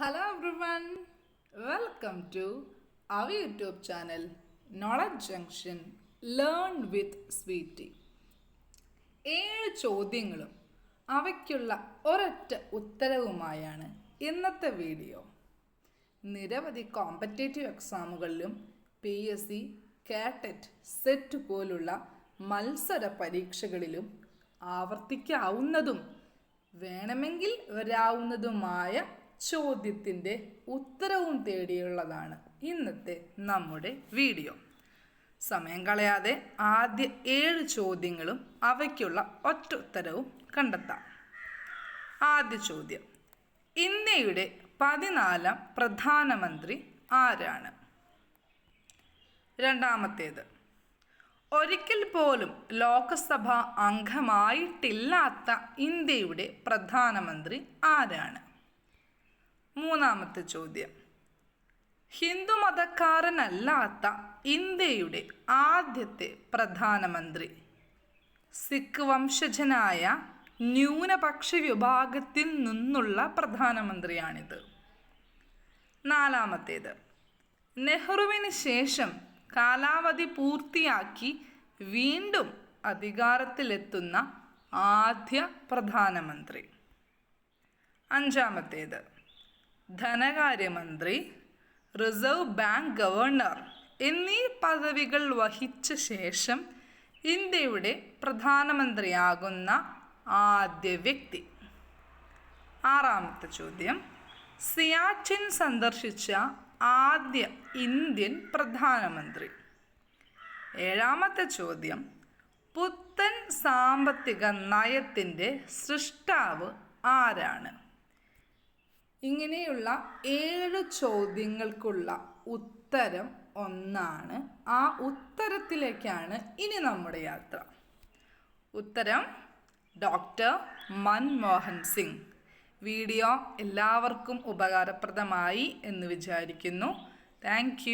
Hello everyone welcome to our YouTube channel knowledge junction learn with Sweety ഏഴ് ചോദ്യങ്ങളും അവയ്ക്കുള്ള ഒരൊറ്റ ഉത്തരവുമായാണ് ഇന്നത്തെ വീഡിയോ. നിരവധി competitive എക്സാമുകളിലും P S C KTET SET പോലുള്ള മത്സര പരീക്ഷകളിലും ആവർത്തിക്കാവുന്നതും വേണമെങ്കിൽ വരാവുന്നതുമായ ചോദ്യത്തിന്റെ ഉത്തരവും തേടിയുള്ളതാണ് ഇന്നത്തെ നമ്മുടെ വീഡിയോ. സമയം കളയാതെ ആദ്യ ഏഴ് ചോദ്യങ്ങളും അവയ്ക്കുള്ള ഒറ്റ ഉത്തരവും കണ്ടെത്താം. ആദ്യ ചോദ്യം. ഇന്ത്യയുടെ പതിനാലാം പ്രധാനമന്ത്രി ആരാണ്? രണ്ടാമത്തേത്. ഒരിക്കൽ പോലും ലോക്സഭാ അംഗമായിട്ടില്ലാത്ത ഇന്ത്യയുടെ പ്രധാനമന്ത്രി ആരാണ്? മൂന്നാമത്തെ ചോദ്യം. ഹിന്ദുമതക്കാരനല്ലാത്ത ഇന്ത്യയുടെ ആദ്യത്തെ പ്രധാനമന്ത്രി. സിഖ് വംശജനായ ന്യൂനപക്ഷ വിഭാഗത്തിൽ നിന്നുള്ള പ്രധാനമന്ത്രിയാണിത്. നാലാമത്തേത്. നെഹ്റുവിന് ശേഷം കാലാവധി പൂർത്തിയാക്കി വീണ്ടും അധികാരത്തിലെത്തുന്ന ആദ്യ പ്രധാനമന്ത്രി. അഞ്ചാമത്തേത്. ധനകാര്യമന്ത്രി റിസർവ് ബാങ്ക് ഗവർണർ എന്നീ പദവികൾ വഹിച്ച ശേഷം ഇന്ത്യയുടെ പ്രധാനമന്ത്രിയാകുന്ന ആദ്യ വ്യക്തി. ആറാമത്തെ ചോദ്യം. സിയാച്ചിൻ സന്ദർശിച്ച ആദ്യ ഇന്ത്യൻ പ്രധാനമന്ത്രി. ഏഴാമത്തെ ചോദ്യം. പുത്തൻ സാമ്പത്തിക നയത്തിന്റെ സൃഷ്ടാവ് ആരാണ്? ഇങ്ങനെയുള്ള ഏഴ് ചോദ്യങ്ങൾക്കുള്ള ഉത്തരം ഒന്നാണ്. ആ ഉത്തരത്തിലേക്കാണ് ഇനി നമ്മുടെ യാത്ര. ഉത്തരം ഡോക്ടർ മൻമോഹൻ സിംഗ്. വീഡിയോ എല്ലാവർക്കും ഉപകാരപ്രദമായി എന്ന് വിചാരിക്കുന്നു. താങ്ക്